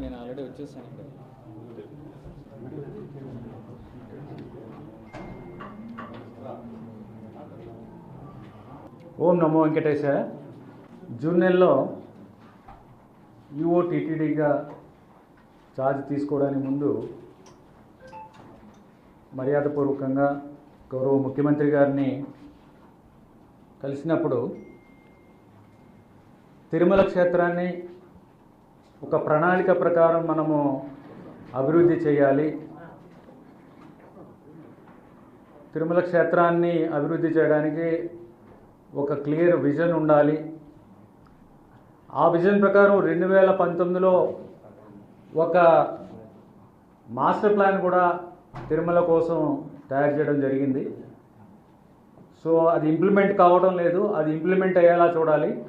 నేను ఆల్రెడీ వచ్చేసాను ఇక్కడ ఓం నమో వెంకటేశ. జూన్ నెలలో యుఓ టీటీడీగా ఛార్జ్ తీసుకోవడానికి ముందు మర్యాదపూర్వకంగా గౌరవ ముఖ్యమంత్రి గారిని కలిసినప్పుడు తిరుమల క్షేత్రాన్ని ఒక ప్రణాళిక ప్రకారం మనము అభివృద్ధి చేయాలి. తిరుమల క్షేత్రాన్ని అభివృద్ధి చేయడానికి ఒక క్లియర్ విజన్ ఉండాలి. ఆ విజన్ ప్రకారం రెండు వేల పంతొమ్మిదిలో ఒక మాస్టర్ ప్లాన్ కూడా తిరుమల కోసం తయారు చేయడం జరిగింది. సో అది ఇంప్లిమెంట్ కావడం లేదు. అది ఇంప్లిమెంట్ అయ్యేలా చూడాలి.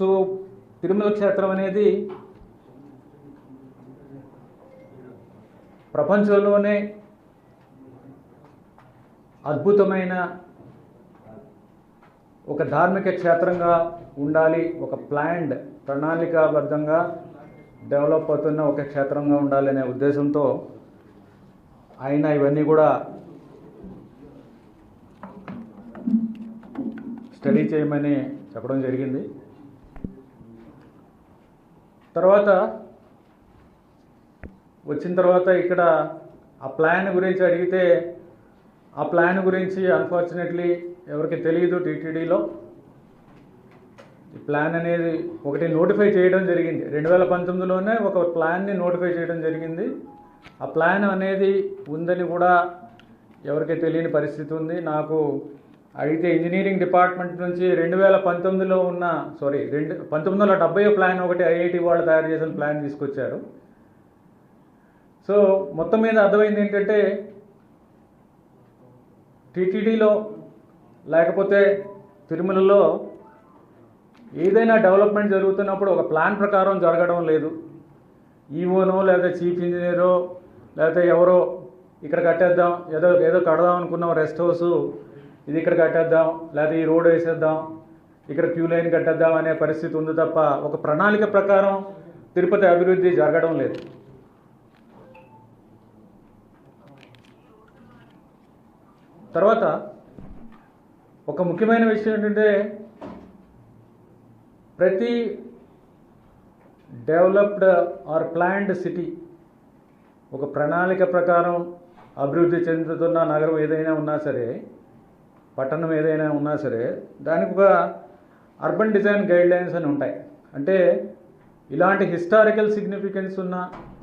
సో తిరుమల క్షేత్రం అనేది ప్రపంచంలోనే అద్భుతమైన ఒక ధార్మిక క్షేత్రంగా ఉండాలి ఒక ప్లాండ్ ప్రణాళికాబద్ధంగా డెవలప్ అవుతున్న ఒక క్షేత్రంగా ఉండాలనే ఉద్దేశంతో ఆయన ఇవన్నీ కూడా స్టడీ చేయమని చెప్పడం జరిగింది. తర్వాత వచ్చిన తర్వాత ఇక్కడ ఆ ప్లాన్ గురించి అడిగితే ఆ ప్లాన్ గురించి అన్ఫార్చునేట్లీ ఎవరికి తెలియదు టీటీడీలో. ఈ ప్లాన్ అనేది ఒకటి నోటిఫై చేయడం జరిగింది. రెండు వేల పంతొమ్మిదిలోనే ఒక ప్లాన్ని నోటిఫై చేయడం జరిగింది. ఆ ప్లాన్ అనేది ఉందని కూడా ఎవరికి తెలియని పరిస్థితి ఉంది. నాకు అడిగితే ఇంజనీరింగ్ డిపార్ట్మెంట్ నుంచి రెండు వేల పంతొమ్మిదిలో ఉన్న సారీ రెండు పంతొమ్మిది వందల డెబ్బై ప్లాన్ ఒకటి ఐఐటి వాళ్ళు తయారు చేసిన ప్లాన్ తీసుకొచ్చారు. సో మొత్తం మీద అర్థమైంది ఏంటంటే టీటీడీలో లేకపోతే తిరుమలలో ఏదైనా డెవలప్మెంట్ జరుగుతున్నప్పుడు ఒక ప్లాన్ ప్రకారం జరగడం లేదు. ఈవోనో లేకపోతే చీఫ్ ఇంజనీరో లేకపోతే ఎవరో ఇక్కడ కట్టేద్దాం ఏదో ఏదో కడదాం అనుకున్నాం రెస్ట్ హౌస్ ఇది ఇక్కడ కట్టేద్దాం లేదా ఈ రోడ్ వేసేద్దాం ఇక్కడ క్యూ లైన్ కట్టేద్దాం అనే పరిస్థితి ఉంది తప్ప ఒక ప్రణాళిక ప్రకారం తిరుపతి అభివృద్ధి జరగడం లేదు. తర్వాత ఒక ముఖ్యమైన విషయం ఏంటంటే ప్రతి డెవలప్డ్ ఆర్ ప్లాన్డ్ సిటీ ఒక ప్రణాళిక ప్రకారం అభివృద్ధి చెందుతున్న నగరం ఏదైనా ఉన్నా సరే పట్టణం ఏదైనా ఉన్నా సరే దానికి ఒక అర్బన్ డిజైన్ గైడ్లైన్స్ అని ఉంటాయి. అంటే ఇలాంటి హిస్టారికల్ సిగ్నిఫికెన్స్ ఉన్న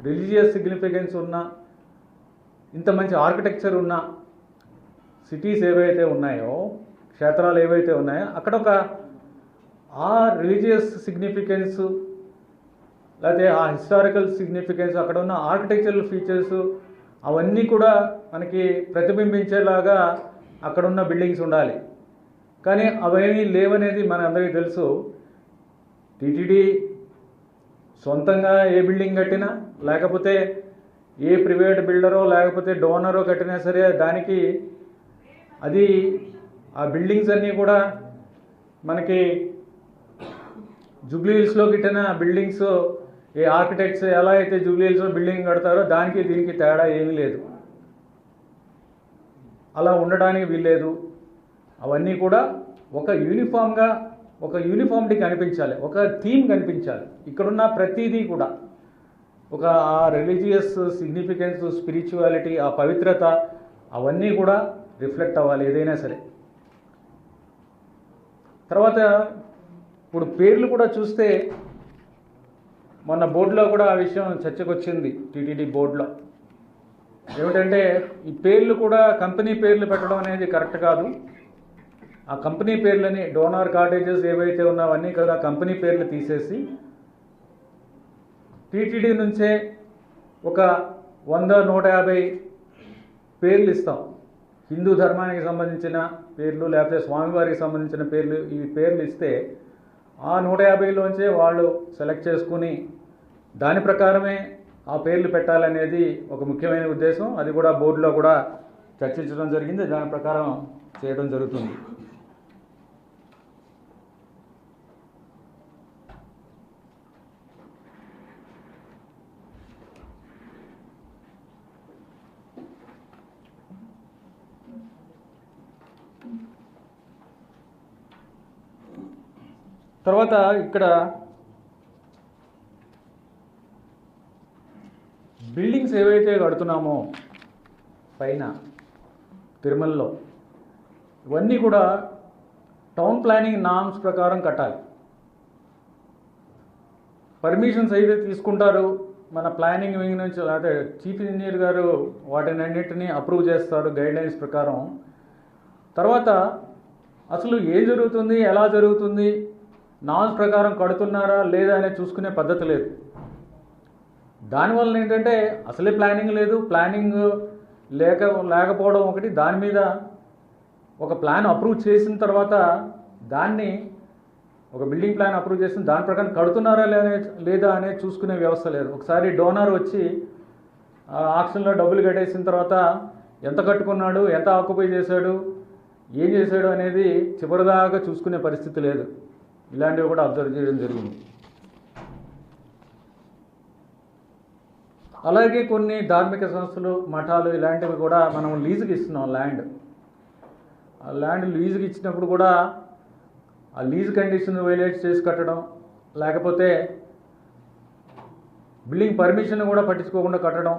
రిలీజియస్ సిగ్నిఫికెన్స్ ఉన్న ఇంత మంచి ఆర్కిటెక్చర్ ఉన్న సిటీస్ ఏవైతే ఉన్నాయో క్షేత్రాలు ఏవైతే ఉన్నాయో అక్కడ ఒక ఆ రిలీజియస్ సిగ్నిఫికెన్స్ లేకపోతే ఆ హిస్టారికల్ సిగ్నిఫికెన్స్ అక్కడ ఉన్న ఆర్కిటెక్చరల్ ఫీచర్స్ అవన్నీ కూడా మనకి ప్రతిబింబించేలాగా అక్కడ ఉన్న బిల్డింగ్స్ ఉండాలి. కానీ అవేమీ లేవనేది మన అందరికీ తెలుసు. టీటీడీ సొంతంగా ఏ బిల్డింగ్ కట్టినా లేకపోతే ఏ ప్రైవేట్ బిల్డరో లేకపోతే డోనరో కట్టినా సరే దానికి అది ఆ బిల్డింగ్స్ అన్నీ కూడా మనకి జూబ్లీ హిల్స్లో కట్టిన బిల్డింగ్స్ ఏ ఆర్కిటెక్ట్స్ ఎలా అయితే జూబ్లీ హిల్స్లో బిల్డింగ్ కడతారో దానికి దీనికి తేడా ఏమీ లేదు. అలా ఉండడానికి వీల్లేదు. అవన్నీ కూడా ఒక యూనిఫామ్గా ఒక యూనిఫామిటీ కనిపించాలి. ఒక థీమ్ కనిపించాలి. ఇక్కడున్న ప్రతిదీ కూడా ఒక ఆ రిలీజియస్ సిగ్నిఫికెన్స్ స్పిరిచువాలిటీ ఆ పవిత్రత అవన్నీ కూడా రిఫ్లెక్ట్ అవ్వాలి ఏదైనా సరే. తర్వాత ఇప్పుడు పేర్లు కూడా చూస్తే మొన్న బోర్డులో కూడా ఆ విషయం చర్చకు వచ్చింది టీటీడీ బోర్డులో. ఏమిటంటే ఈ పేర్లు కూడా కంపెనీ పేర్లు పెట్టడం అనేది కరెక్ట్ కాదు. ఆ కంపెనీ పేర్లని డోనార్ కాటేజెస్ ఏవైతే ఉన్నావన్నీ కదా కంపెనీ పేర్లు తీసేసి టీటీడీ నుంచే ఒక వంద నూట యాభై పేర్లు ఇస్తాం. హిందూ ధర్మానికి సంబంధించిన పేర్లు లేకపోతే స్వామివారికి సంబంధించిన పేర్లు ఈ పేర్లు ఇస్తే ఆ నూట యాభైలోంచే వాళ్ళు సెలెక్ట్ చేసుకుని దాని ప్రకారమే ఆ పేర్లు పెట్టాలనేది ఒక ముఖ్యమైన ఉద్దేశం. అది కూడా బోర్డులో కూడా చర్చించడం జరిగింది. దాని ప్రకారం చేయడం జరుగుతుంది. తర్వాత ఇక్కడ బిల్డింగ్స్ ఏవైతే కడుతున్నామో పైన తిరుమలలో ఇవన్నీ కూడా టౌన్ ప్లానింగ్ నామ్స్ ప్రకారం కట్టాలి. పర్మిషన్స్ అయితే తీసుకుంటారు? మన ప్లానింగ్ వింగ్ నుంచి లేకపోతే చీఫ్ ఇంజనీర్ గారు వాటిని అన్నింటినీ అప్రూవ్ చేస్తారు గైడ్లైన్స్ ప్రకారం. తర్వాత అసలు ఏం జరుగుతుంది? ఎలా జరుగుతుంది? నామ్స్ ప్రకారం కడుతున్నారా లేదా అనేది చూసుకునే పద్ధతి లేదు. దానివల్ల ఏంటంటే అసలే ప్లానింగ్ లేదు. ప్లానింగ్ లేక లేకపోవడం ఒకటి. దాని మీద ఒక ప్లాన్ అప్రూవ్ చేసిన తర్వాత దాన్ని ఒక బిల్డింగ్ ప్లాన్ అప్రూవ్ చేసిన దాని ప్రకారం కడుతున్నారా లేదా లేదా అనేది చూసుకునే వ్యవస్థ లేదు. ఒకసారి డోనర్ వచ్చి ఆక్షన్లో డబ్బులు కట్టేసిన తర్వాత ఎంత కట్టుకున్నాడు ఎంత ఆక్యుపై చేశాడు ఏం చేశాడు అనేది చివరిదాకా చూసుకునే పరిస్థితి లేదు. ఇలాంటివి కూడా అబ్జర్వ్ చేయడం జరిగింది. అలాగే కొన్ని ధార్మిక సంస్థలు మఠాలు ఇలాంటివి కూడా మనం లీజుకి ఇస్తున్నాం ల్యాండ్. ఆ ల్యాండ్ లీజుకి ఇచ్చినప్పుడు కూడా ఆ లీజ్ కండిషన్ వైలేట్ చేసి కట్టడం లేకపోతే బిల్డింగ్ పర్మిషన్ కూడా పట్టించుకోకుండా కట్టడం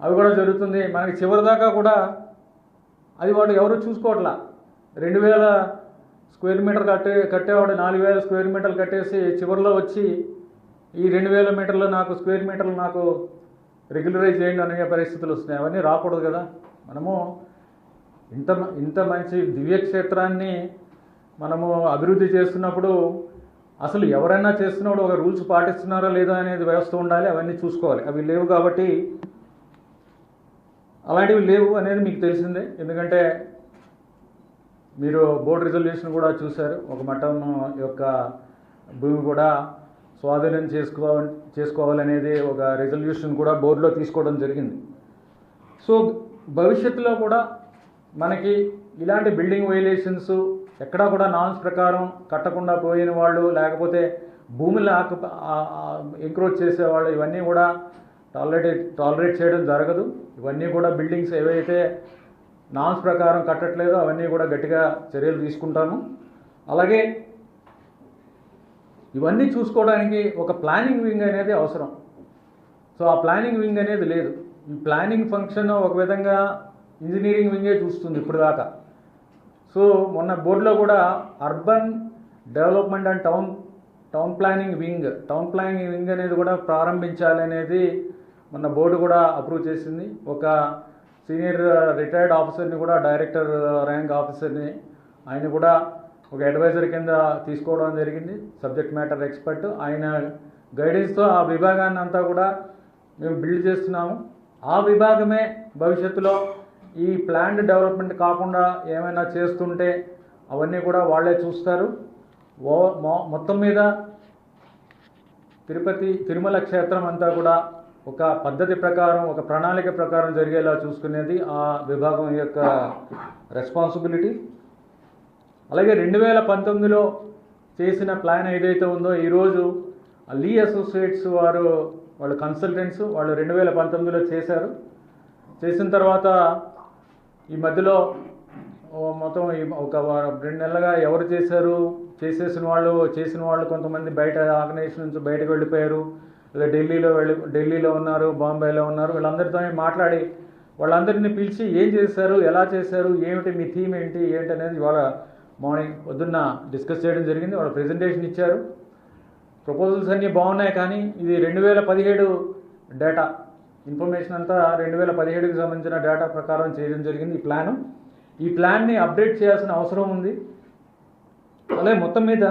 అవి కూడా జరుగుతుంది. మనకి చివరిదాకా కూడా అది వాడు ఎవరు చూసుకోవట్లా. రెండు వేల స్క్వేర్ మీటర్ కట్టే కట్టేవాడు నాలుగు వేల స్క్వేర్ మీటర్లు కట్టేసి చివరిలో వచ్చి ఈ రెండు వేల మీటర్లు నాకు స్క్వేర్ మీటర్లు నాకు రెగ్యులరైజ్ చేయండి అనే పరిస్థితులు వస్తున్నాయి. అవన్నీ రాకూడదు కదా. మనము ఇంత మ- ఇంత మంచి దివ్యక్షేత్రాన్ని మనము అభివృద్ధి చేస్తున్నప్పుడు అసలు ఎవరైనా చేస్తున్నప్పుడు ఒక రూల్స్ పాటిస్తున్నారా లేదా అనేది వ్యవస్థ ఉండాలి. అవన్నీ చూసుకోవాలి. అవి లేవు కాబట్టి అలాంటివి లేవు అనేది మీకు తెలిసిందే. ఎందుకంటే మీరు బోర్డు రిజల్యూషన్ కూడా చూశారు. ఒక మఠం యొక్క భూమి కూడా స్వాధీనం చేసుకో చేసుకోవాలనేది ఒక రిజల్యూషన్ కూడా బోర్డులో తీసుకోవడం జరిగింది. సో భవిష్యత్తులో కూడా మనకి ఇలాంటి బిల్డింగ్ వైలేషన్స్ ఎక్కడా కూడా నాన్స్ ప్రకారం కట్టకుండా పోయిన వాళ్ళు లేకపోతే భూములు ఆకు ఎంక్రోచ్ చేసేవాళ్ళు ఇవన్నీ కూడా టాలరేట్ టాలరేట్ చేయడం జరగదు. ఇవన్నీ కూడా బిల్డింగ్స్ ఏవైతే నాన్స్ ప్రకారం కట్టట్లేదో అవన్నీ కూడా గట్టిగా చర్యలు తీసుకుంటాము అలాగే ఇవన్నీ చూసుకోవడానికి ఒక ప్లానింగ్ వింగ్ అనేది అవసరం. సో ఆ ప్లానింగ్ వింగ్ అనేది లేదు. ఈ ప్లానింగ్ ఫంక్షన్ ఒక విధంగా ఇంజనీరింగ్ వింగే చూస్తుంది ఇప్పుడు దాకా. సో మొన్న బోర్డులో కూడా urban development and town town planning wing town planning wing అనేది కూడా ప్రారంభించాలి అనేది మొన్న బోర్డు కూడా అప్రూవ్ చేసింది. ఒక సీనియర్ రిటైర్డ్ ఆఫీసర్ని కూడా డైరెక్టర్ ర్యాంక్ ఆఫీసర్ని ఆయన కూడా ఒక అడ్వైజర్ కింద తీసుకోవడం జరిగింది సబ్జెక్ట్ మ్యాటర్ ఎక్స్పర్ట్ ఆయన గైడెన్స్తో ఆ విభాగాన్ని అంతా కూడా మేము బిల్డ్ చేస్తున్నాము. ఆ విభాగమే భవిష్యత్తులో ఈ ప్లాండ్ డెవలప్మెంట్ కాకుండా ఏమైనా చేస్తుంటే అవన్నీ కూడా వాళ్ళే చూస్తారు. ఓ మొత్తం మీద తిరుపతి తిరుమల క్షేత్రం అంతా కూడా ఒక పద్ధతి ప్రకారం ఒక ప్రణాళిక ప్రకారం జరిగేలా చూసుకునేది ఆ విభాగం యొక్క రెస్పాన్సిబిలిటీ అలాగే రెండు వేల పంతొమ్మిదిలో చేసిన ప్లాన్ ఏదైతే ఉందో ఈరోజు ఆ లీ అసోసియేట్స్ వారు వాళ్ళు కన్సల్టెంట్స్ వాళ్ళు రెండు వేల పంతొమ్మిదిలో చేశారు. చేసిన తర్వాత ఈ మధ్యలో మొత్తం ఈ ఒక వారం రెండు నెలలుగా ఎవరు చేశారు చేసేసిన వాళ్ళు చేసిన వాళ్ళు కొంతమంది బయట ఆర్గనైజేషన్ నుంచి బయటకు వెళ్ళిపోయారు. లేదా ఢిల్లీలో వెళ్ళి ఢిల్లీలో ఉన్నారు బాంబేలో ఉన్నారు. వీళ్ళందరితో మాట్లాడి వాళ్ళందరినీ పిలిచి ఏం చేశారు ఎలా చేశారు ఏమిటి మీ థీమ్ ఏంటి ఏంటి అనేది ఇవాళ మార్నింగ్ పొద్దున్న డిస్కస్ చేయడం జరిగింది. వాళ్ళు ప్రెజెంటేషన్ ఇచ్చారు. ప్రపోజల్స్ అన్నీ బాగున్నాయి కానీ ఇది రెండు వేల పదిహేడు డేటా. ఇన్ఫర్మేషన్ అంతా రెండు వేల పదిహేడుకి సంబంధించిన డేటా ప్రకారం చేయడం జరిగింది ఈ ప్లాను. ఈ ప్లాన్ని అప్డేట్ చేయాల్సిన అవసరం ఉంది. అలాగే మొత్తం మీద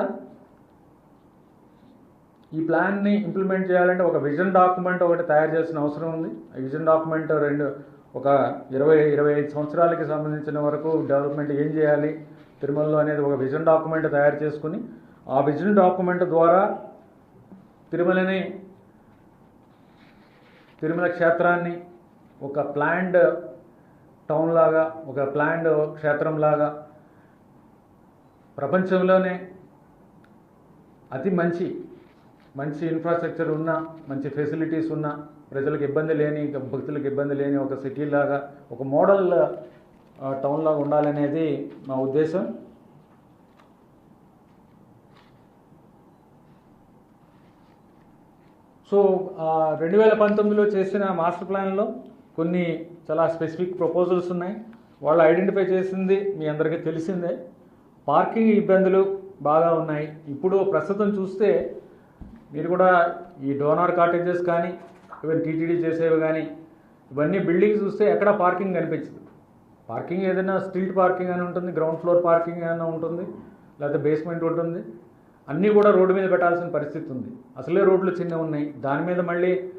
ఈ ప్లాన్ని ఇంప్లిమెంట్ చేయాలంటే ఒక విజన్ డాక్యుమెంట్ ఒకటి తయారు చేయాల్సిన అవసరం ఉంది. ఆ విజన్ డాక్యుమెంట్ రెండు ఒక ఇరవై ఇరవై ఐదు సంవత్సరాలకి సంబంధించిన వరకు డెవలప్మెంట్ ఏం చేయాలి? తిరుమలలో అనేది ఒక విజన్ డాక్యుమెంట్ తయారు చేసుకుని ఆ విజన్ డాక్యుమెంట్ ద్వారా తిరుమలని తిరుమల క్షేత్రాన్ని ఒక ప్లాండ్ టౌన్ లాగా ఒక ప్లాండ్ క్షేత్రం లాగా ప్రపంచంలోనే అతి మంచి మంచి ఇన్ఫ్రాస్ట్రక్చర్ ఉన్న మంచి ఫెసిలిటీస్ ఉన్న ప్రజలకు ఇబ్బంది లేని భక్తులకు ఇబ్బంది లేని ఒక సిటీ లాగా ఒక మోడల్ టౌన్లో ఉండాలనేది మా ఉద్దేశం. సో రెండు వేల పంతొమ్మిదిలో చేసిన మాస్టర్ ప్లాన్లో కొన్ని చాలా స్పెసిఫిక్ ప్రపోజల్స్ ఉన్నాయి. వాళ్ళు ఐడెంటిఫై చేసింది మీ అందరికీ తెలిసిందే. పార్కింగ్ ఇబ్బందులు బాగా ఉన్నాయి. ఇప్పుడు ప్రస్తుతం చూస్తే మీరు కూడా ఈ డోనార్ కాటేజెస్ కానీ ఈవెన్ టీటీడీ చేసేవి కానీ ఇవన్నీ బిల్డింగ్స్ చూస్తే ఎక్కడ పార్కింగ్ కనిపించదు. పార్కింగ్ ఏదైనా స్ట్రీట్ పార్కింగ్ అని ఉంటుంది గ్రౌండ్ ఫ్లోర్ పార్కింగ్ అయినా ఉంటుంది లేకపోతే బేస్మెంట్ ఉంటుంది అన్నీ కూడా రోడ్డు మీద పెట్టాల్సిన పరిస్థితి ఉంది. అసలే రోడ్లు చిన్న ఉన్నాయి. దాని మీద మళ్ళీ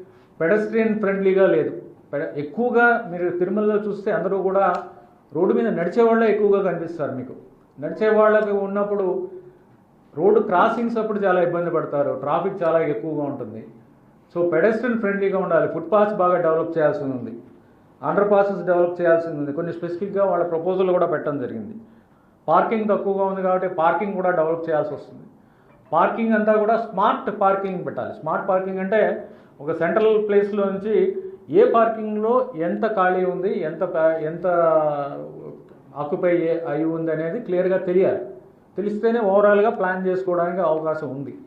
పెడస్ట్రియన్ ఫ్రెండ్లీగా లేదు. పెడ- ఎక్కువగా మీరు తిరుమలలో చూస్తే అందరూ కూడా రోడ్డు మీద నడిచే వాళ్ళే ఎక్కువగా కనిపిస్తారు మీకు. నడిచే వాళ్ళకి ఉన్నప్పుడు రోడ్డు క్రాసింగ్స్ అప్పుడు చాలా ఇబ్బంది పడతారు. ట్రాఫిక్ చాలా ఎక్కువగా ఉంటుంది. సో పెడస్ట్రియన్ ఫ్రెండ్లీగా ఉండాలి. ఫుట్పాత్స్ బాగా డెవలప్ చేయాల్సి ఉంది. అండర్ పాసెస్ డెవలప్ చేయాల్సి ఉంది. కొన్ని స్పెసిఫిక్గా వాళ్ళ ప్రపోజల్ కూడా పెట్టడం జరిగింది. పార్కింగ్ తక్కువగా ఉంది కాబట్టి పార్కింగ్ కూడా డెవలప్ చేయాల్సి వస్తుంది. పార్కింగ్ అంతా కూడా స్మార్ట్ పార్కింగ్ పెట్టాలి. స్మార్ట్ పార్కింగ్ అంటే ఒక సెంట్రల్ ప్లేస్లో నుంచి ఏ పార్కింగ్లో ఎంత ఖాళీ ఉంది ఎంత ఎంత ఆక్యుపై అయి ఉంది అనేది క్లియర్గా తెలియాలి. తెలిస్తేనే ఓవరాల్గా ప్లాన్ చేసుకోవడానికి అవకాశం ఉంది.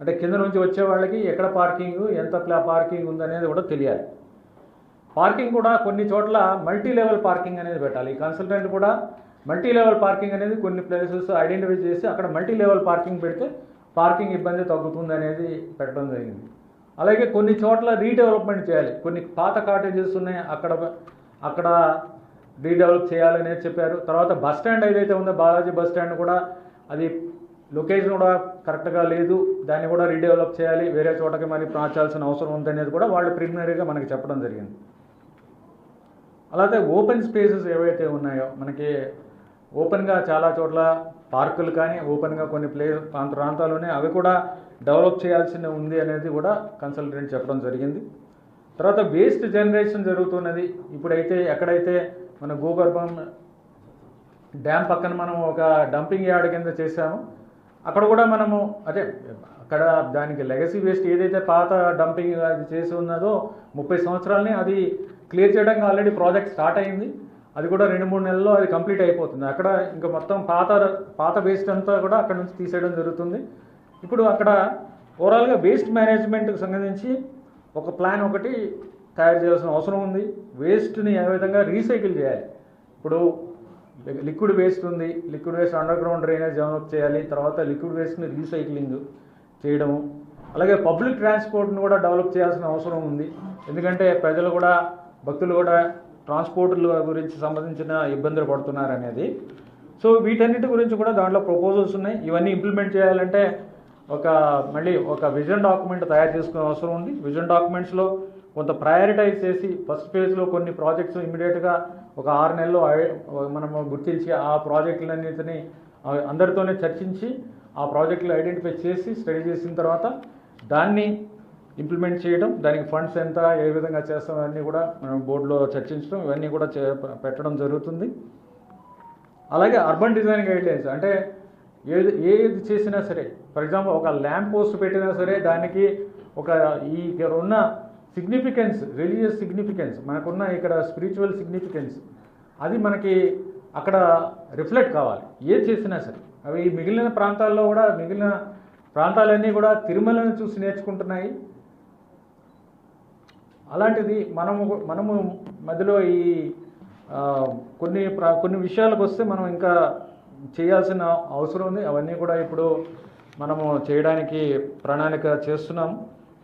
అంటే కింద నుంచి వచ్చే వాళ్ళకి ఎక్కడ పార్కింగ్ ఎంత ప్లా- పార్కింగ్ ఉందనేది కూడా తెలియాలి. పార్కింగ్ కూడా కొన్ని చోట్ల మల్టీ లెవెల్ పార్కింగ్ అనేది పెట్టాలి. ఈ కన్సల్టెంట్ కూడా మల్టీ లెవెల్ పార్కింగ్ అనేది కొన్ని ప్లేసెస్ ఐడెంటిఫై చేసి అక్కడ మల్టీ లెవెల్ పార్కింగ్ పెడితే పార్కింగ్ ఇబ్బంది తగ్గుతుంది అనేది పెట్టడం జరిగింది. అలాగే కొన్ని చోట్ల రీడెవలప్మెంట్ చేయాలి. కొన్ని పాత కాటేజెస్ ఉన్నాయి. అక్కడ అక్కడ రీడెవలప్ చేయాలనేది చెప్పారు. తర్వాత బస్ స్టాండ్ ఏదైతే ఉందో బాలాజీ బస్ స్టాండ్ కూడా అది లొకేషన్ కూడా కరెక్ట్గా లేదు. దాన్ని కూడా రీడెవలప్ చేయాలి. వేరే చోటకి మరి మార్చాల్సిన అవసరం ఉందనేది కూడా వాళ్ళు ప్రిలిమినరీగా మనకి చెప్పడం జరిగింది. అలాగే ఓపెన్ స్పేసెస్ ఏవైతే ఉన్నాయో మనకి ఓపెన్గా చాలా చోట్ల పార్కులు కానీ ఓపెన్గా కొన్ని ప్లే ప్రాంత ప్రాంతాలు అవి కూడా డెవలప్ చేయాల్సిన ఉంది అనేది కూడా కన్సల్టెంట్ చెప్పడం జరిగింది. తర్వాత వేస్ట్ జనరేషన్ జరుగుతున్నది. ఇప్పుడైతే ఎక్కడైతే మన భూగర్భం డ్యామ్ పక్కన మనం ఒక డంపింగ్ యార్డ్ కింద చేశాము అక్కడ కూడా మనము అదే అక్కడ దానికి లెగసీ వేస్ట్ ఏదైతే పాత డంపింగ్ అది చేసి ఉన్నదో ముప్పై సంవత్సరాలని అది క్లియర్ చేయడానికి ఆల్రెడీ ప్రాజెక్ట్ స్టార్ట్ అయింది. అది కూడా రెండు మూడు నెలల్లో అది కంప్లీట్ అయిపోతుంది. అక్కడ ఇంకా మొత్తం పాత పాత వేస్ట్ అంతా కూడా అక్కడ నుంచి తీసేయడం జరుగుతుంది. ఇప్పుడు అక్కడ ఓవరాల్గా వేస్ట్ మేనేజ్మెంట్కి సంబంధించి ఒక ప్లాన్ ఒకటి తయారు చేయాల్సిన అవసరం ఉంది. వేస్ట్ని ఏ విధంగా రీసైకిల్ చేయాలి? ఇప్పుడు లిక్విడ్ వేస్ట్ ఉంది. Liquid waste underground drainage develop చేయాలి. తర్వాత లిక్విడ్ వేస్ట్ని రీసైక్లింగ్ చేయడము. అలాగే పబ్లిక్ ట్రాన్స్పోర్ట్ను కూడా డెవలప్ చేయాల్సిన అవసరం ఉంది. ఎందుకంటే ప్రజలు కూడా భక్తులు కూడా ట్రాన్స్పోర్ట్ల గురించి సంబంధించిన ఇబ్బందులు పడుతున్నారు అనేది సో వీటన్నిటి గురించి కూడా దాంట్లో ప్రపోజల్స్ ఉన్నాయి. ఇవన్నీ ఇంప్లిమెంట్ చేయాలంటే ఒక మళ్ళీ ఒక విజన్ డాక్యుమెంట్ తయారు చేసుకునే అవసరం ఉంది. విజన్ డాక్యుమెంట్స్లో కొంత ప్రయారిటైజ్ చేసి ఫస్ట్ ఫేజ్లో కొన్ని ప్రాజెక్ట్స్ ఇమీడియట్గా ఒక ఆరు నెలల్లో మనము గుర్తించి ఆ ప్రాజెక్టులన్నింటినీ అందరితోనే చర్చించి ఆ ప్రాజెక్టులు ఐడెంటిఫై చేసి స్టడీ చేసిన తర్వాత దాన్ని ఇంప్లిమెంట్ చేయడం దానికి ఫండ్స్ ఎంత ఏ విధంగా చేస్తాం అన్నీ కూడా మనం బోర్డులో చర్చించడం ఇవన్నీ కూడా చే పెట్టడం జరుగుతుంది. అలాగే అర్బన్ డిజైన్ గైడ్లైన్స్ అంటే ఏది ఏది చేసినా సరే ఫర్ ఎగ్జాంపుల్ ఒక ల్యాంప్ పోస్ట్ పెట్టినా సరే దానికి ఒక ఈ ఇక్కడ ఉన్న సిగ్నిఫికెన్స్ రిలీజియస్ సిగ్నిఫికెన్స్ మనకున్న ఇక్కడ స్పిరిచువల్ సిగ్నిఫికెన్స్ అది మనకి అక్కడ రిఫ్లెక్ట్ కావాలి. ఏది చేసినా సరే. అవి మిగిలిన ప్రాంతాల్లో కూడా మిగిలిన ప్రాంతాలన్నీ కూడా తిరుమలను చూసి నేర్చుకుంటున్నాయి. అలాంటిది మనము మనము మధ్యలో ఈ కొన్ని కొన్ని విషయాలకు వస్తే మనం ఇంకా చేయాల్సిన అవసరం ఉంది. అవన్నీ కూడా ఇప్పుడు మనము చేయడానికి ప్రణాళిక చేస్తున్నాము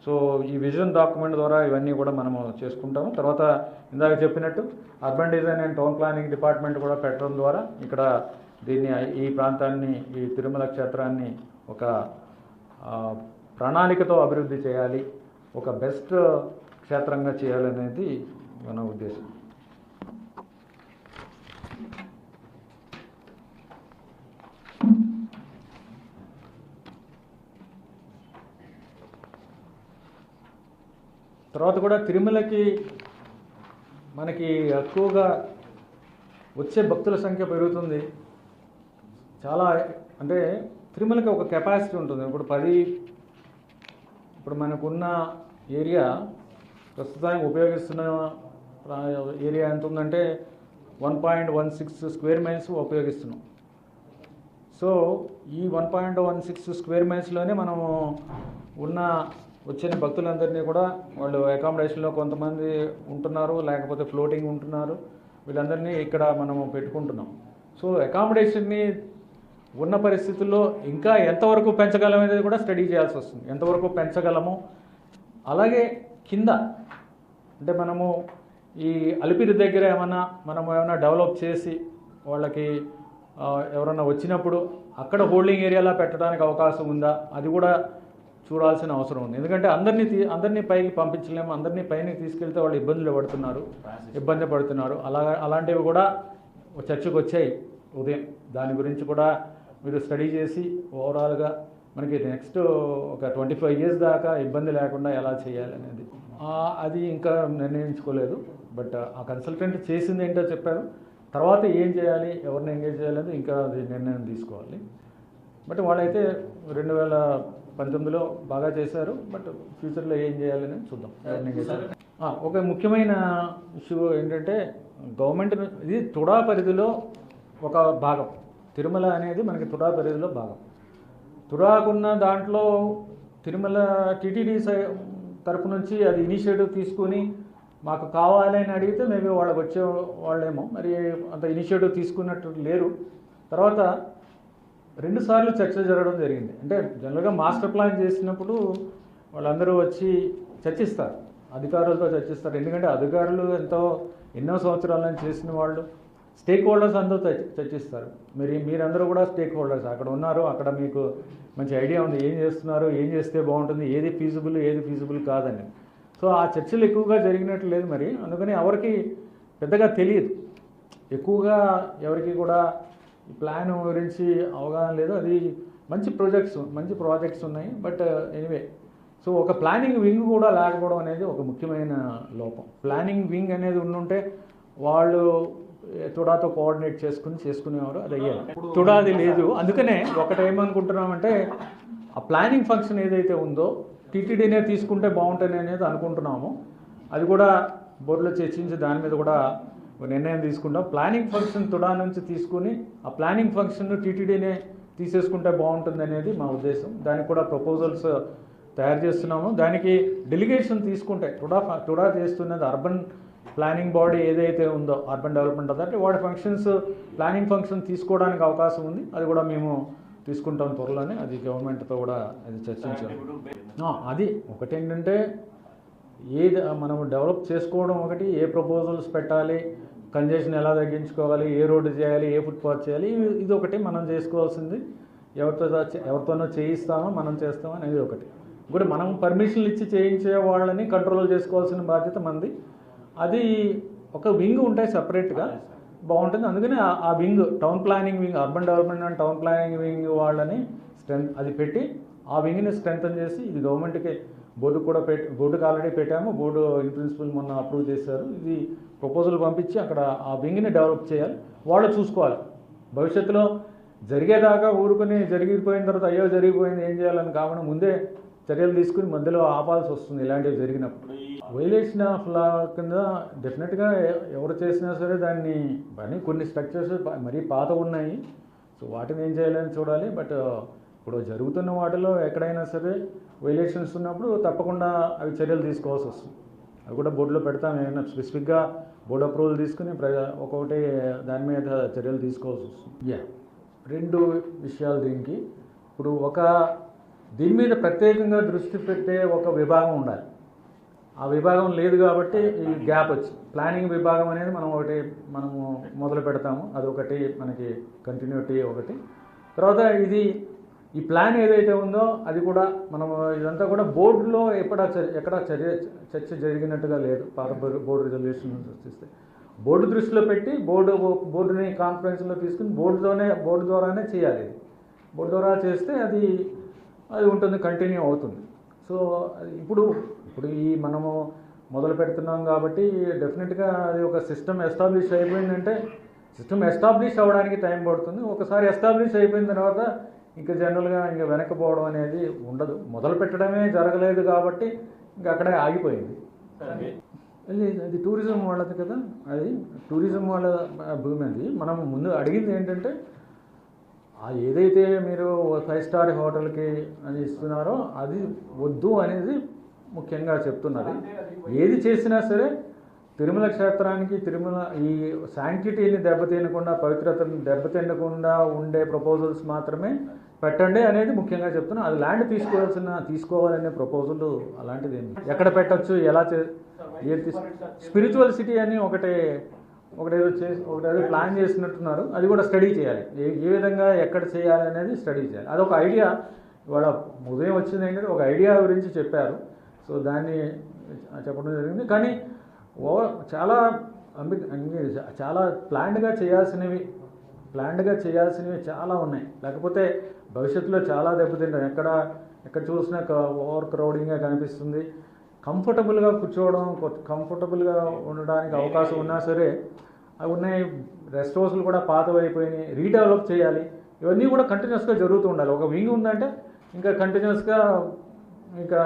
సో ఈ విజన్ డాక్యుమెంట్ ద్వారా ఇవన్నీ కూడా మనము చేసుకుంటాము. తర్వాత ఇందాక చెప్పినట్టు urban design and town planning department కూడా పెట్టడం ద్వారా ఇక్కడ దీన్ని ఈ ప్రాంతాన్ని ఈ తిరుమల క్షేత్రాన్ని ఒక ప్రణాళికతో అభివృద్ధి చేయాలి ఒక బెస్ట్ క్షేత్రంగా చేయాలనేది మన ఉద్దేశం. తర్వాత కూడా తిరుమలకి మనకి ఎక్కువగా వచ్చే భక్తుల సంఖ్య పెరుగుతుంది. చాలా అంటే తిరుమలకి ఒక కెపాసిటీ ఉంటుంది. ఇప్పుడు పది ఇప్పుడు మనకున్న ఏరియా ప్రస్తుతానికి ఉపయోగిస్తున్న ఏరియా ఎంత ఉందంటే one point one six square miles ఉపయోగిస్తున్నాం. So ఈ one point one six square మైల్స్లోనే మనము ఉన్న వచ్చిన భక్తులందరినీ కూడా వాళ్ళు అకామిడేషన్లో కొంతమంది ఉంటున్నారు లేకపోతే ఫ్లోటింగ్ ఉంటున్నారు. వీళ్ళందరినీ ఇక్కడ మనము పెట్టుకుంటున్నాం. సో అకామిడేషన్ని ఉన్న పరిస్థితుల్లో ఇంకా ఎంతవరకు పెంచగలం అనేది కూడా స్టడీ చేయాల్సి వస్తుంది. ఎంతవరకు పెంచగలము? అలాగే కింద అంటే మనము ఈ అలిపిరి దగ్గర ఏమైనా మనం ఏమైనా డెవలప్ చేసి వాళ్ళకి ఎవరన్నా వచ్చినప్పుడు అక్కడ హోల్డింగ్ ఏరియాలా పెట్టడానికి అవకాశం ఉందా? అది కూడా చూడాల్సిన అవసరం ఉంది. ఎందుకంటే అందరినీ తీ అందరినీ పైకి పంపించలేము అందరినీ పైకి తీసుకెళ్తే వాళ్ళు ఇబ్బందులు పడుతున్నారు ఇబ్బంది పడుతున్నారు. అలా అలాంటివి కూడా చర్చకు వచ్చాయి. ఉదయం దాని గురించి కూడా మీరు స్టడీ చేసి ఓవరాల్గా మనకి నెక్స్ట్ ఒక ట్వంటీ ఫైవ్ ఇయర్స్ దాకా ఇబ్బంది లేకుండా ఎలా చేయాలనేది అది ఇంకా నిర్ణయించుకోలేదు. బట్ ఆ కన్సల్టెంట్ చేసింది ఏంటో చెప్పారు తర్వాత ఏం చేయాలి ఎవరిని ఎంగేజ్ చేయాలని ఇంకా అది నిర్ణయం తీసుకోవాలి. బట్ వాళ్ళైతే రెండు వేల పంతొమ్మిదిలో బాగా చేశారు. బట్ ఫ్యూచర్లో ఏం చేయాలని చూద్దాం. ఎవరిని engage ఒక ముఖ్యమైన ఇష్యూ ఏంటంటే గవర్నమెంట్ ఇది తుడా పరిధిలో ఒక భాగం. తిరుమల అనేది మనకి తుడా పరిధిలో భాగం. తుడాకున్న దాంట్లో తిరుమల టీటీడీ తరపు నుంచి అది ఇనిషియేటివ్ తీసుకుని మాకు కావాలి అని అడిగితే మేబీ వాళ్ళకి వచ్చే వాళ్ళేమో మరి అంత ఇనిషియేటివ్ తీసుకున్నట్టు లేరు. తర్వాత రెండుసార్లు చర్చ జరగడం జరిగింది. అంటే జనరల్గా మాస్టర్ ప్లాన్ చేసినప్పుడు వాళ్ళందరూ వచ్చి చర్చిస్తారు. అధికారులతో చర్చిస్తారు. ఎందుకంటే అధికారులు ఎంతో ఎన్నో సంవత్సరాల నుంచి చేసిన వాళ్ళు. స్టేక్ హోల్డర్స్ అందరూ చర్చిస్తారు మరి మీరందరూ కూడా స్టేక్ హోల్డర్స్ అక్కడ ఉన్నారు అక్కడ మీకు మంచి ఐడియా ఉంది. ఏం చేస్తున్నారు ఏం చేస్తే బాగుంటుంది ఏది ఫీజిబుల్ ఏది ఫీజిబుల్ కాదని. సో ఆ చర్చలు ఎక్కువగా జరిగినట్టు లేదు మరి. అందుకని ఎవరికి పెద్దగా తెలియదు. ఎక్కువగా ఎవరికి కూడా ప్లాన్ గురించి అవగాహన లేదు. అది మంచి ప్రాజెక్ట్స్ మంచి ప్రాజెక్ట్స్ ఉన్నాయి. బట్ ఎనీవే సో ఒక ప్లానింగ్ వింగ్ కూడా లేకపోవడం అనేది ఒక ముఖ్యమైన లోపం. ప్లానింగ్ వింగ్ అనేది ఉండుంటే వాళ్ళు తుడాతో కోఆర్డినేట్ చేసుకుని చేసుకునేవారు అది అయ్యారు తుడాది లేదు. అందుకనే ఒకటి ఏమనుకుంటున్నామంటే ఆ ప్లానింగ్ ఫంక్షన్ ఏదైతే ఉందో టీటీడీనే తీసుకుంటే బాగుంటుంది అనేది అనుకుంటున్నాము. అది కూడా బోర్డులో చర్చించి దాని మీద కూడా నిర్ణయం తీసుకుంటాం. ప్లానింగ్ ఫంక్షన్ తుడా నుంచి తీసుకుని ఆ ప్లానింగ్ ఫంక్షన్ టీటీడీనే తీసేసుకుంటే బాగుంటుంది అనేది మా ఉద్దేశం. దానికి కూడా ప్రపోజల్స్ తయారు చేస్తున్నాము. దానికి డెలిగేషన్ తీసుకుంటే టుడా టుడా చేస్తున్నది అర్బన్ ప్లానింగ్ బాడీ ఏదైతే ఉందో అర్బన్ డెవలప్మెంట్ అథారిటీ వాడి ఫంక్షన్స్ ప్లానింగ్ ఫంక్షన్ తీసుకోవడానికి అవకాశం ఉంది. అది కూడా మేము తీసుకుంటాం త్వరలోనే. అది గవర్నమెంట్తో కూడా అది చర్చించాం. అది ఒకటేంటంటే ఏది మనం డెవలప్ చేసుకోవడం ఒకటి ఏ ప్రపోజల్స్ పెట్టాలి కంజెషన్ ఎలా తగ్గించుకోవాలి ఏ రోడ్డు చేయాలి ఏ ఫుట్పాత్ చేయాలి ఇది ఒకటి మనం చేసుకోవాల్సింది. ఎవరితో ఎవరితోనో చేయిస్తామో మనం చేస్తామో అనేది ఒకటి. ఇంకోటి మనం పర్మిషన్లు ఇచ్చి చేయించే వాళ్ళని కంట్రోల్ చేసుకోవాల్సిన బాధ్యత మనది అది ఒక వింగ్ ఉంటాయి సపరేట్గా బాగుంటుంది. అందుకని ఆ- wing town planning wing urban development and town planning wing వాళ్ళని స్ట్రెంత్ అది పెట్టి ఆ వింగ్ని స్ట్రెంగ్తన్ చేసి ఇది గవర్నమెంట్కి బోర్డు కూడా పెట్టి బోర్డుకి ఆల్రెడీ పెట్టాము. బోర్డు ఇన్ ప్రిన్సిపల్ మొన్న అప్రూవ్ చేశారు. ఇది ప్రపోజల్ పంపించి అక్కడ ఆ వింగ్ని డెవలప్ చేయాలి. వాళ్ళు చూసుకోవాలి. భవిష్యత్తులో జరిగేదాకా ఊరుకొని జరిగిపోయిన తర్వాత అయ్యో జరిగిపోయింది ఏం చేయాలని కాకుండా ముందే చర్యలు తీసుకుని మధ్యలో ఆపాల్సి వస్తుంది ఇలాంటివి జరిగినప్పుడు. వైలేషన్ ఆఫ్ లా కింద డెఫినెట్గా ఎవరు చేసినా సరే దాన్ని అని కొన్ని స్ట్రక్చర్స్ మరీ పాత ఉన్నాయి. సో వాటిని ఏం చేయాలని చూడాలి. బట్ ఇప్పుడు జరుగుతున్న వాటిలో ఎక్కడైనా సరే వైలేషన్స్ ఉన్నప్పుడు తప్పకుండా అవి చర్యలు తీసుకోవాల్సి వస్తుంది. అవి కూడా బోర్డులో పెడతాం. ఏమైనా స్పెసిఫిక్గా బోర్డు అప్రూవల్ తీసుకుని ఒక్కొక్కటి దాని మీద చర్యలు తీసుకోవాల్సి వస్తుంది. యా రెండు విషయాలు దీనికి. ఇప్పుడు ఒక దీని మీద ప్రత్యేకంగా దృష్టి పెట్టే ఒక విభాగం ఉండాలి. ఆ విభాగం లేదు కాబట్టి ఈ గ్యాప్ వచ్చి ప్లానింగ్ విభాగం అనేది మనం ఒకటి మనము మొదలు పెడతాము. అదొకటి మనకి కంటిన్యూటీ ఒకటి. తర్వాత ఇది ఈ ప్లాన్ ఏదైతే ఉందో అది కూడా మనం ఇదంతా కూడా బోర్డులో ఎక్కడ ఎక్కడ చర్య చర్చ జరిగినట్టుగా లేదు. పాత బోర్డు రిజల్యూషన్ చూస్తే బోర్డు దృష్టిలో పెట్టి బోర్డు బోర్డుని కాన్ఫరెన్స్లో తీసుకుని బోర్డుతోనే బోర్డు ద్వారానే చేయాలి ఇది. బోర్డు ద్వారా చేస్తే అది అది ఉంటుంది కంటిన్యూ అవుతుంది. సో అది ఇప్పుడు ఇప్పుడు ఈ మనము మొదలు పెడుతున్నాం కాబట్టి డెఫినెట్గా అది ఒక సిస్టమ్ ఎస్టాబ్లిష్ అయిపోయిందంటే సిస్టమ్ ఎస్టాబ్లిష్ అవ్వడానికి టైం పడుతుంది. ఒకసారి ఎస్టాబ్లిష్ అయిపోయిన తర్వాత ఇంకా జనరల్గా ఇంకా వెనక్కిపోవడం అనేది ఉండదు. మొదలు పెట్టడమే జరగలేదు కాబట్టి ఇంకా అక్కడే ఆగిపోయింది. అది అది టూరిజం వాళ్ళది కదా. అది టూరిజం వాళ్ళ భూమి అది. మనం ముందు అడిగింది ఏంటంటే ఏదైతే మీరు ఫైవ్ స్టార్ హోటల్కి అని ఇస్తున్నారో అది వద్దు అనేది ముఖ్యంగా చెప్తున్నది. ఏది చేసినా సరే తిరుమల క్షేత్రానికి తిరుమల ఈ శాంక్టిటీని దెబ్బతినకుండా పవిత్రతను దెబ్బతినకుండా ఉండే ప్రపోజల్స్ మాత్రమే పెట్టండి అనేది ముఖ్యంగా చెప్తున్నా. అది ల్యాండ్ తీసుకోవాల్సిన తీసుకోవాలనే ప్రపోజల్ అలాంటిది ఎక్కడ పెట్టచ్చు ఎలా చే స్పిరిచువల్ సిటీ అని ఒకటే ఒకటేదో చేసి ఒకటేదో ప్లాన్ చేసినట్టున్నారు. అది కూడా స్టడీ చేయాలి. ఏ ఏ విధంగా ఎక్కడ చేయాలి అనేది స్టడీ చేయాలి. అదొక ఐడియా ఇవాళ ఉదయం వచ్చింది ఏంటంటే ఒక ఐడియా గురించి చెప్పారు. సో దాన్ని చెప్పడం జరిగింది. కానీ ఓవర్ చాలా అంబి చాలా ప్లాన్డ్గా చేయాల్సినవి ప్లాన్డ్గా చేయాల్సినవి చాలా ఉన్నాయి. లేకపోతే భవిష్యత్తులో చాలా దెబ్బతింటాం ఎక్కడ ఎక్కడ చూసినా ఓవర్ క్రౌడింగ్గా కనిపిస్తుంది. కంఫర్టబుల్గా కూర్చోవడం కంఫర్టబుల్గా ఉండడానికి అవకాశం ఉన్నా సరే అవి ఉన్నాయి. రెస్ట్ హౌస్లు కూడా పాతవైపోయినాయి రీడెవలప్ చేయాలి. ఇవన్నీ కూడా కంటిన్యూస్గా జరుగుతూ ఉండాలి. ఒక వింగ్ ఉందంటే ఇంకా కంటిన్యూస్గా ఇంకా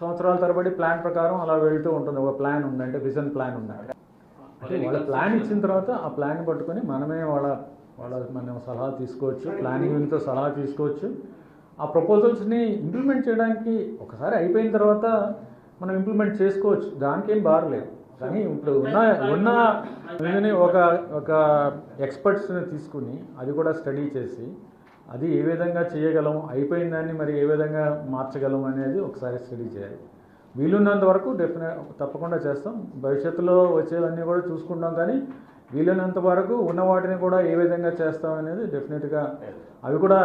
సంవత్సరాల తరబడి ప్లాన్ ప్రకారం అలా వెళ్తూ ఉంటుంది. ఒక ప్లాన్ ఉందంటే విజన్ ప్లాన్ ఉందంటే. అంటే వాళ్ళ ప్లాన్ ఇచ్చిన తర్వాత ఆ ప్లాన్ పట్టుకొని మనమే వాళ్ళ వాళ్ళ మనం సలహా తీసుకోవచ్చు. ప్లానింగ్ వింగ్తో సలహా తీసుకోవచ్చు. ఆ ప్రపోజల్స్ని ఇంప్లిమెంట్ చేయడానికి ఒకసారి అయిపోయిన తర్వాత మనం ఇంప్లిమెంట్ చేసుకోవచ్చు. దానికేం బారలేదు కానీ ఇప్పుడు ఉన్న ఉన్న వింగ్ని ఒక ఒక ఎక్స్పర్ట్స్ని తీసుకుని అది కూడా స్టడీ చేసి అది ఏ విధంగా చేయగలం అయిపోయిన దాన్ని మరి ఏ విధంగా మార్చగలం అనేది ఒకసారి స్టడీ చేయాలి. వీలున్నంత వరకు డెఫినెట్ తప్పకుండా చేస్తాం. భవిష్యత్తులో వచ్చేవన్నీ కూడా చూసుకుంటాం కానీ వీలైనంత వరకు ఉన్న వాటిని కూడా ఏ విధంగా చేస్తాం అనేది డెఫినెట్గా అవి కూడా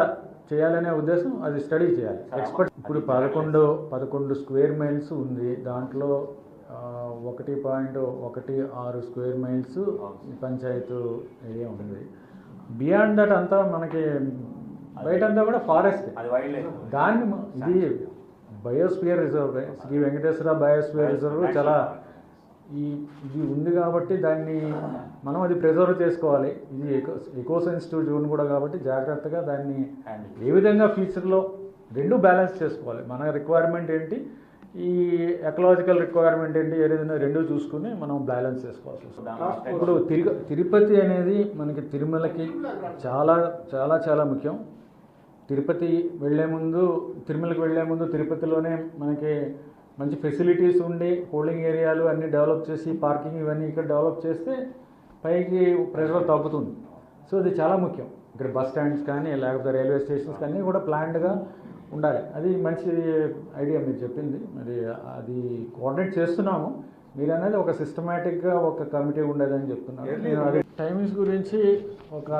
చేయాలనే ఉద్దేశం అది స్టడీ చేయాలి. ఎక్స్పర్ట్ ఇప్పుడు పదకొండు పదకొండు స్క్వేర్ మైల్స్ ఉంది. దాంట్లో ఒకటి పాయింట్ ఒకటి ఆరు స్క్వేర్ మైల్స్ పంచాయత్ ఏరియా ఉంది. బియాండ్ దట్ అంతా మనకి బయట అంతా కూడా ఫారెస్ట్. దాన్ని ఇది biosphere reserve. Sri Venkateswara biosphere reserve చాలా ఈ ఇది ఉంది కాబట్టి దాన్ని మనం అది ప్రిజర్వ్ చేసుకోవాలి. ఇది ఎకో ఎకో సెన్సిటివ్ జోన్ కూడా కాబట్టి జాగ్రత్తగా దాన్ని ఏ విధంగా ఫ్యూచర్లో రెండు బ్యాలెన్స్ చేసుకోవాలి. మన రిక్వైర్మెంట్ ఏంటి? ఈ ఎకలాజికల్ రిక్వైర్మెంట్ ఏంటి ఏదైనా రెండు చూసుకుని మనం బ్యాలెన్స్ చేసుకోవాల్సి వస్తుంది. ఇప్పుడు తిరుగ తిరుపతి అనేది మనకి తిరుమలకి చాలా చాలా చాలా ముఖ్యం. తిరుపతి వెళ్ళే ముందు తిరుమలకి వెళ్ళే ముందు తిరుపతిలోనే మనకి మంచి ఫెసిలిటీస్ ఉండి హోల్డింగ్ ఏరియాలు అన్నీ డెవలప్ చేసి పార్కింగ్ ఇవన్నీ ఇక్కడ డెవలప్ చేస్తే పైకి ప్రెషర్ తగ్గుతుంది. సో ఇది చాలా ముఖ్యం. ఇక్కడ బస్ స్టాండ్స్ కానీ లేకపోతే రైల్వే స్టేషన్స్ కానీ కూడా ప్లాన్డ్గా ఉండాలి. అది మంచి ఐడియా మీరు చెప్పింది. మరి అది కోఆర్డినేట్ చేస్తున్నాము. మీరు అనేది ఒక సిస్టమేటిక్గా ఒక కమిటీ ఉండేదని చెప్తున్నారు. నేను అది టైమింగ్స్ గురించి ఒక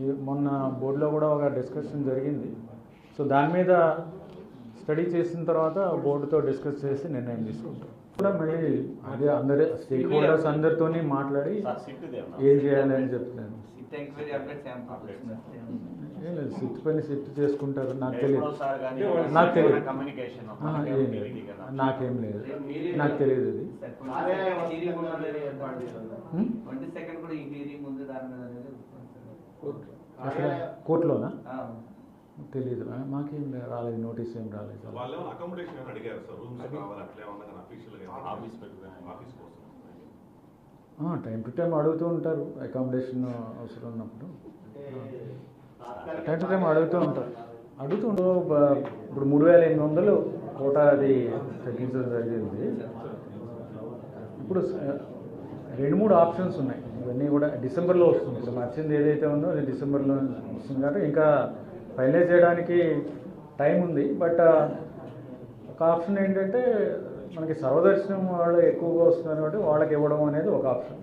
ఈ మొన్న బోర్డులో కూడా ఒక డిస్కషన్ జరిగింది. సో దాని మీద స్టడీ చేసిన తర్వాత బోర్డుతో డిస్కస్ చేసి నిర్ణయం తీసుకుంటాం. కూడా మళ్ళీ అదే అందరి స్టేక్ హోల్డర్స్ అందరితోని మాట్లాడి ఏం చేయాలి అని చెప్తున్నాను ఏం లేదు సిట్ పని సిట్ చేసుకుంటారు నాకు తెలియదు. ఎప్పుడో సార్ కానీ నాకు తెలియదు. ఏం లేదు. నాకేం లేదు. నాకు తెలియదు ఇది హ్మ్? ట్వంటీ సెకండ్ కూడా ఈ హీరింగ్ ఉంది దాని మీద అనేది అక్కడ కోర్టులోనా? ఆ, తెలియదు మాకేం లే- రాలేదు నోటీస్ ఏం రాలేదు. వాళ్ళు ఏమైనా అకామిడేషన్ ఏమైనా అడిగారు సార్. రూమ్స్ కావాలి అట్లా ఏమన్నా కానీ అఫీషియల్గా ఆఫీస్ పెట్టుకుని ఆఫీస్ కోసం. టైం టు టైం అడుగుతూ ఉంటారు. అకామిడేషన్ అవసరం ఉన్నప్పుడు. టైం టైం అడుగుతూ ఉంటారు. అడుగుతూ ఇప్పుడు మూడు వేల ఎనిమిది వందలు కోట అది తగ్గించడం జరిగింది. ఇప్పుడు రెండు మూడు ఆప్షన్స్ ఉన్నాయి. ఇవన్నీ కూడా డిసెంబర్లో వస్తుంది. ఇప్పుడు నచ్చింది ఏదైతే ఉందో అది డిసెంబర్లో వస్తుంది కాబట్టి ఇంకా ఫైనలైజ్ చేయడానికి టైం ఉంది. బట్ ఒక ఆప్షన్ ఏంటంటే మనకి సర్వదర్శనం వాళ్ళు ఎక్కువగా వస్తున్నారు కాబట్టి వాళ్ళకి ఇవ్వడం అనేది ఒక ఆప్షన్.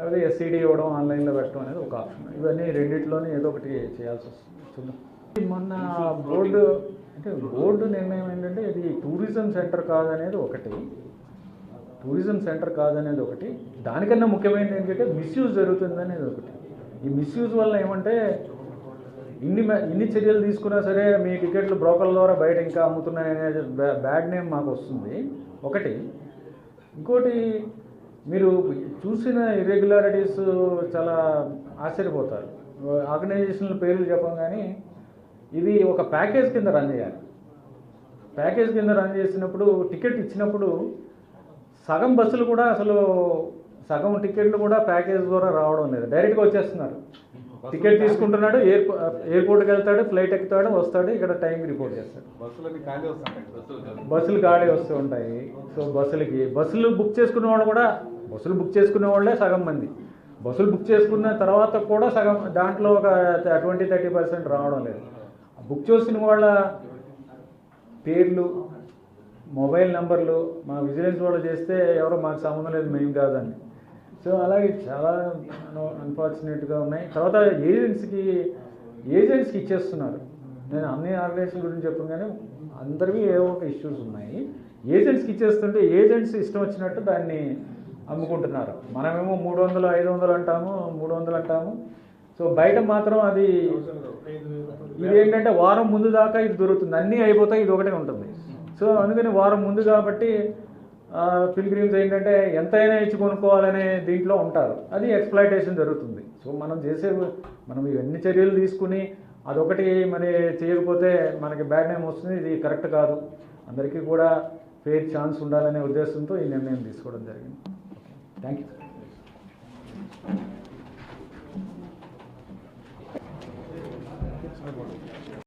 లేకపోతే ఎస్సీడీ ఇవ్వడం ఆన్లైన్లో పెట్టడం అనేది ఒక ఆప్షన్. ఇవన్నీ రెండిట్లోనే ఏదో ఒకటి చేయాల్సి వస్తుంది. చూద్దాం మొన్న బోర్డు అంటే బోర్డు నిర్ణయం ఏంటంటే ఇది టూరిజం సెంటర్ కాదనేది ఒకటి. టూరిజం సెంటర్ కాదనేది ఒకటి. దానికన్నా ముఖ్యమైనది ఏంటంటే మిస్యూజ్ జరుగుతుంది అనేది ఒకటి. ఈ మిస్యూజ్ వల్ల ఏమంటే ఇన్ని ఇన్ని చర్యలు తీసుకున్నా సరే మీ టికెట్లు బ్రోకర్ల ద్వారా బయట ఇంకా అమ్ముతున్నాయనే బ్యా- బ్యాడ్ నేమ్ మాకు వస్తుంది. ఒకటి. ఇంకోటి మీరు చూసిన ఇర్రెగ్యులారిటీస్ చాలా ఆశ్చర్యపోతారు. ఆర్గనైజేషన్ల పేర్లు చెప్పం కానీ ఇది ఒక ప్యాకేజ్ కింద రన్ చేయాలి. ప్యాకేజ్ కింద రన్ చేసినప్పుడు టికెట్ ఇచ్చినప్పుడు సగం బస్సులు కూడా అసలు సగం టికెట్లు కూడా ప్యాకేజ్ ద్వారా రావడం లేదు. డైరెక్ట్గా వచ్చేస్తున్నారు. టికెట్ తీసుకుంటున్నాడు ఎయిర్పో ఎయిర్పోర్ట్కి వెళ్తాడు ఫ్లైట్ ఎక్కుతాడు వస్తాడు ఇక్కడ టైంకి రిపోర్ట్ చేస్తాడు. బస్సులు ఖాళీ వస్తూ ఉంటాయి. సో బస్సులకి బస్సులు బుక్ చేసుకునే వాళ్ళు కూడా బస్సులు బుక్ చేసుకునే వాళ్ళే సగం మంది. బస్సులు బుక్ చేసుకున్న తర్వాత కూడా సగం దాంట్లో ఒక ట్వంటీ థర్టీ పర్సెంట్ రావడం లేదు. బుక్ చేసిన వాళ్ళ పేర్లు మొబైల్ నెంబర్లు మా విజిలెన్స్ వాళ్ళు చేస్తే ఎవరో మాకు సంబంధం లేదు మేము కాదండి సో అలాగే చాలా అన్ఫార్చునేట్గా ఉన్నాయి. తర్వాత ఏజెంట్స్కి ఏజెంట్స్కి ఇచ్చేస్తున్నారు. నేను అన్ని ఆర్గనైజేషన్ గురించి చెప్పను కానీ అందరివి ఏవో ఒక ఇష్యూస్ ఉన్నాయి. ఏజెంట్స్కి ఇచ్చేస్తుంటే ఏజెంట్స్ ఇష్టం వచ్చినట్టు దాన్ని అమ్ముకుంటున్నారు. మనమేమో మూడు వందలు ఐదు వందలు అంటాము మూడు వందలు అంటాము. సో బయట మాత్రం అది ఇది ఏంటంటే వారం ముందు దాకా ఇది దొరుకుతుంది. అన్నీ అయిపోతాయి ఇది ఒకటే ఉంటుంది. సో అందుకని వారం ముందు కాబట్టి పిల్గ్రీమ్స్ ఏంటంటే ఎంతైనా ఇచ్చి కొనుక్కోవాలనే దీంట్లో ఉంటారు. అది ఎక్స్ప్లాయిటేషన్ జరుగుతుంది. సో మనం చేసే మనం ఇవన్నీ చర్యలు తీసుకుని అదొకటి మరి చేయకపోతే మనకి బ్యాడ్ నేమ్ వస్తుంది. ఇది కరెక్ట్ కాదు. అందరికీ కూడా ఫెయిర్ ఛాన్స్ ఉండాలనే ఉద్దేశంతో ఈ నిర్ణయం తీసుకోవడం జరిగింది. Thank you